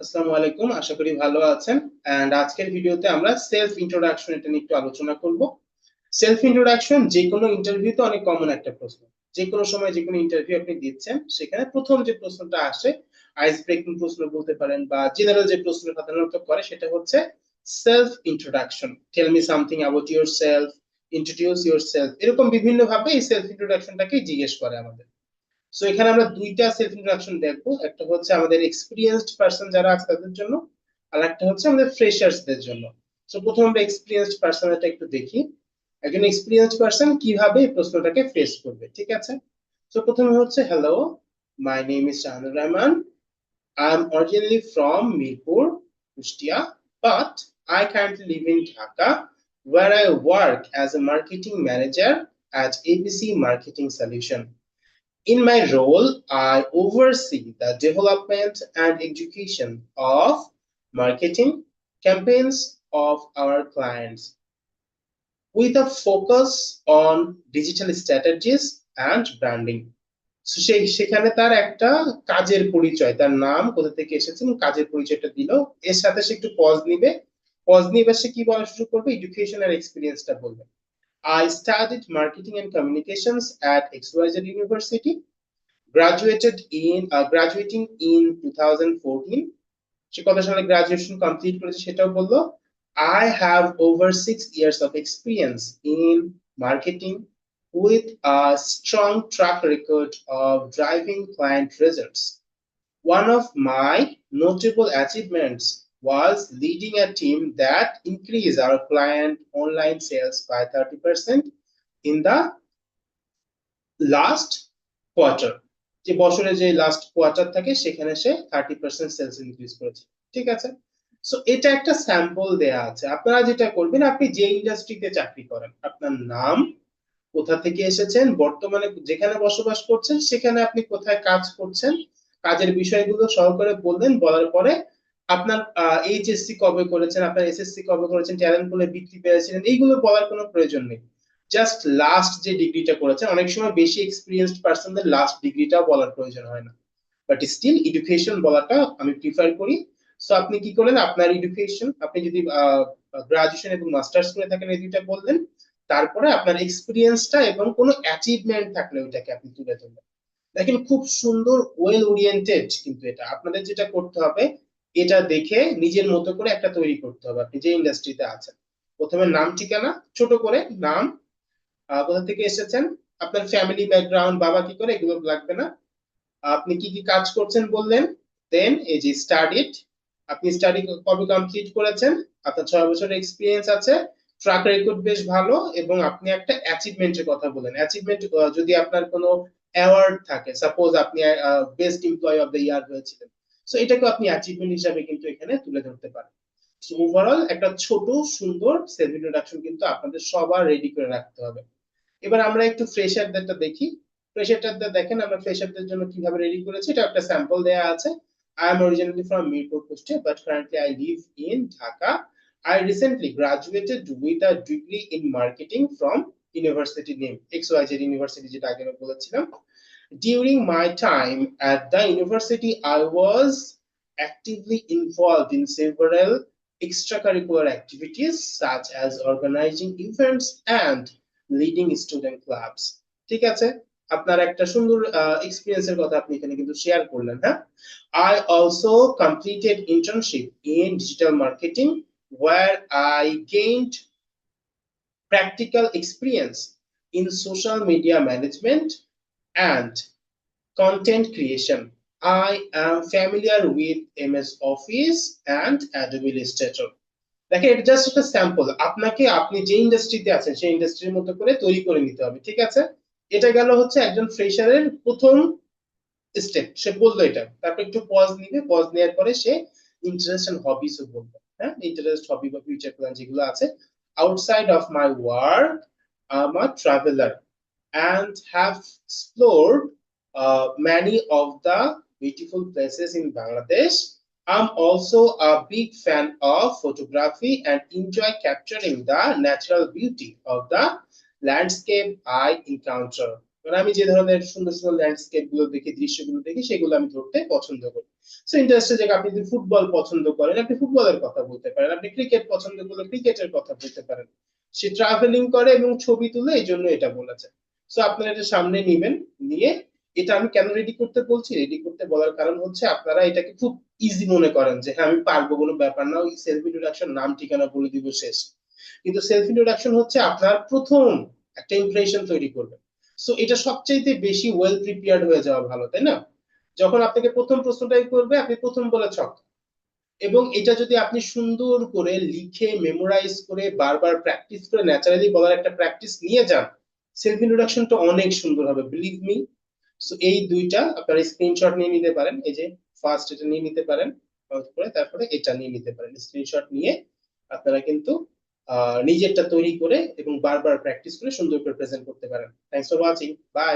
আসসালামু আলাইকুম, আশা করি ভালো আছেন। এন্ড আজকের ভিডিওতে আমরা সেলফ ইন্ট্রোডাকশন এটা নিয়ে একটু আলোচনা করব। সেলফ ইন্ট্রোডাকশন যে কোনো ইন্টারভিউতে অনেক কমন একটা প্রশ্ন। যে কোনো সময় যে কোনো ইন্টারভিউ আপনি দিচ্ছেন, সেখানে প্রথম যে প্রশ্নটা আসে আইস ব্রেকিং প্রশ্ন বলতে পারেন বা জেনারেল যে প্রশ্ন সাধারণত করে, সেটা হচ্ছে self introduction tell me something about yourself introduce yourself এরকম বিভিন্ন ভাবে এই সেলফ ইন্ট্রোডাকশনটাকে জিজ্ঞেস করে আমাদের। সো এখানে আমরা দুইটা সেলফ ইন্ট্রোডাকশন দেখব। একটা হচ্ছে আমাদের এক্সপিরিয়েন্সড পারসন যারা আছে তাদের জন্য আর একটা হচ্ছে আমাদের ফ্রেশার্সদের জন্য। সো প্রথম আমরা এক্সপিরিয়েন্সড পারসনটা একটু দেখি। একজন এক্সপিরিয়েন্সড পারসন কীভাবে এই প্রশ্নটাকে ফেস করবে ঠিক আছে? সো প্রথমে হচ্ছে hello my name is Shahanur Rahman I am originally from Mirpur Kushtia but I currently live in Dhaka, where I work as a marketing manager at ABC Marketing Solution. In my role, I oversee the development and education of marketing campaigns of our clients with a focus on digital strategies and branding. So, সেখানে তার একটা কাজের পরিচয় তার নাম কোথা থেকে এসেছে এবং কাজের পরিচয়টা দিল এর সাথে সে একটু পজ নিবে পজ নিয়ে এবার সে কি বলা শুরু করবে এডুকেশন এক্সপিরিয়েন্সটা বলবে I studied marketing and communications at XYZ University graduated in uh, graduating in 2014 সে কত সালে গ্রাজুয়েশন কমপ্লিট করেছে সেটাও বলল I have over six years of experience in marketing with a strong track record of driving client results. One of my notable achievements was leading a team that increased our client online sales by 30% in the last quarter. যে বছরে যে last quarter থাকে, সেখানে সে thirty percent sales increase করেছে। ঠিক আছে? So এটা একটা স্যাম্পল দেয়া আছে। আপনারা যেটা করবেন, আপনি যে ইন্ডাস্ট্রিতে চাকরি করেন, আপনার নাম কোথা থেকে এসেছেন, বর্তমানে যেখানে বসবাস করছেন, সেখানে আপনি কোথায় কাজ করছেন, কাজের বিষয়গুলো সহকারে বললেন বলার পরে আপনার এইচএসসি কবে করেছেন, আপনার এসএসসি কবে করেছেন ট্যালেন্ট পুলে বৃত্তি পেয়েছিলেন, এইগুলো বলার কোনো প্রয়োজন নেই। জাস্ট লাস্ট যে ডিগ্রিটা করেছেন, অনেক সময় বেশি এক্সপিরিয়েন্সড পার্সনদের লাস্ট ডিগ্রিটা বলার প্রয়োজন হয় না। বাট স্টিল এডুকেশন বলাটা আমি প্রিফার করি। সো আপনি কি করলেন? আপনার এডুকেশন আপনি যদি গ্রাজুয়েশন এবং মাস্টার্স করে থাকেন, এই দুইটা বললেন, তারপরে আপনার এক্সপিরিয়েন্সটা এবং কোনো অ্যাচিভমেন্ট থাকলে ওইটাকে আপনি তুলে ধরবেন দেখেন, খুব সুন্দর ওয়েল ওরিয়েন্টেড কিন্তু এটা। আপনাদের যেটা করতে হবে এটা দেখে নিজের মতো করে একটা তৈরি করতে হবে। আপনি যে ইন্ডাস্ট্রিতে আছেন, প্রথমে নাম ঠিকানা, ছোট করে নাম কোথা থেকে এসেছেন, আপনার ফ্যামিলি ব্যাকগ্রাউন্ড বাবা কি করে, এগুলো লাগবে না। আপনি কি কি কাজ করছেন বললেন দেন এই যে স্টাডিড আপনি স্টাডি কবে কমপ্লিট করেছেন, আপনার ছয় বছরের এক্সপিরিয়েন্স আছে ট্রাক রেকর্ড বেশ ভালো, এবং আপনি একটা অ্যাচিভমেন্টের কথা বলেন অ্যাচিভমেন্ট যদি আপনার কোনো অ্যাওয়ার্ড থাকে সাপোজ আপনি best employee of the year হয়েছিলেন সো এটাকে আপনি অ্যাচিভমেন্ট হিসাবে কিন্তু এখানে তুলে ধরতে পারেন। সো ওভারঅল একটা ছোট সুন্দর সেলফ ইন্ট্রোডাকশন কিন্তু আপনাদের সবার রেডি করে রাখতে হবে। এবার আমরা একটু ফ্রেশারদেরটা দেখি। ফ্রেশারটা দেখেন আমরা ফ্রেশারদের জন্য কীভাবে রেডি করেছি এটা একটা স্যাম্পল দেয়া আছে। I am originally from Mirpur, Kushtia, but currently I live in Dhaka. I recently graduated with a degree in marketing from university name XYZ university যেটা আগে বলেছিলাম। During my time at the university, I was actively involved in several extracurricular activities such as organizing events and leading student clubs. ঠিক আছে আপনার একটা সুন্দর এক্সপিরিয়েন্সের কথা আপনি এখানে কিন্তু শেয়ার করলেন হ্যাঁ I also completed internship in digital marketing where I gained practical experience in social media management and content creation. I am familiar with MS Office and Adobe Illustrator. দেখেন, এটা জাস্ট একটা স্যাম্পল আপনাকে আপনি যে ইন্ডাস্ট্রিতে আছেন, সেই ইন্ডাস্ট্রির মতো করে তৈরি করে নিতে হবে, ঠিক আছে? এটা গেল হচ্ছে একজন ফ্রেশারের প্রথম স্টেপ সে বলল এটা। তারপর একটু পজ নিবে। পজ নেওয়ার পরে সে ইন্টারেস্ট এন্ড হবিস ও বলবে। হ্যাঁ? ইন্টারেস্ট হবি বা ফিউচার প্ল্যান যেগুলো আছে outside of my work I a traveller and have explored uh, many of the beautiful places in Bangladesh. I'm also a big fan of photography and enjoy capturing the natural beauty of the landscape I encounter. মানে আমি যে ধরনের সুন্দর সুন্দর ল্যান্ডস্কেপগুলো দেখি দৃশ্যগুলো দেখি সেগুলো আমি ধরতে পছন্দ করি সো ইন্টারেস্টের জায়গায় আপনি যদি ফুটবল পছন্দ করেন আপনি ফুটবলের কথা বলতে পারেন আপনি ক্রিকেট পছন্দ করলে ক্রিকেটের কথা বলতে পারেন সে ট্রাভেলিং করে এবং ছবি তুলে এই জন্য এটা বলেছে সো আপনারা এটা সামনে নেবেন, নিয়ে এটা আমি কেন রেডি করতে বলছি? রেডি করতে বলার কারণ হচ্ছে আপনারা এটাকে খুব ইজি মনে করেন যে হ্যাঁ আমি পারব কোনো ব্যাপার না সেলফ ইন্ট্রোডাকশন নাম ঠিকানা বলে দিব শেষ। কিন্তু সেলফ ইন্ট্রোডাকশন হচ্ছে আপনার প্রথম একটা ইমপ্রেশন তৈরি করবে। সো এটা সবচাইতে বেশি ওয়েল প্রিপেয়ার্ড হয়ে যাওয়া ভালো, তাই না? যখন আপনাকে প্রথম প্রশ্নটাই করবে, আপনি প্রথম বলে ছক। এবং এটা যদি আপনি সুন্দর করে লিখে মেমোরাইজ করে বারবার প্র্যাকটিস করে ন্যাচারালি বলার একটা প্র্যাকটিস নিয়ে যান সেলফ ইন্ট্রোডাকশনটা অনেক সুন্দর হবে বিলিভ মি সো এই দুইটা আপনারা স্ক্রিনশট নিয়ে নিতে পারেন, এই যে ফার্স্ট এটা নিয়ে নিতে পারেন করে তারপরে এটা নিয়ে নিতে পারেন। স্ক্রিনশট নিয়ে আপনারা কিন্তু নিজেরটা তৈরি করে এবং বারবার প্র্যাকটিস করে সুন্দর করে প্রেজেন্ট করতে পারেন। Thanks for watching by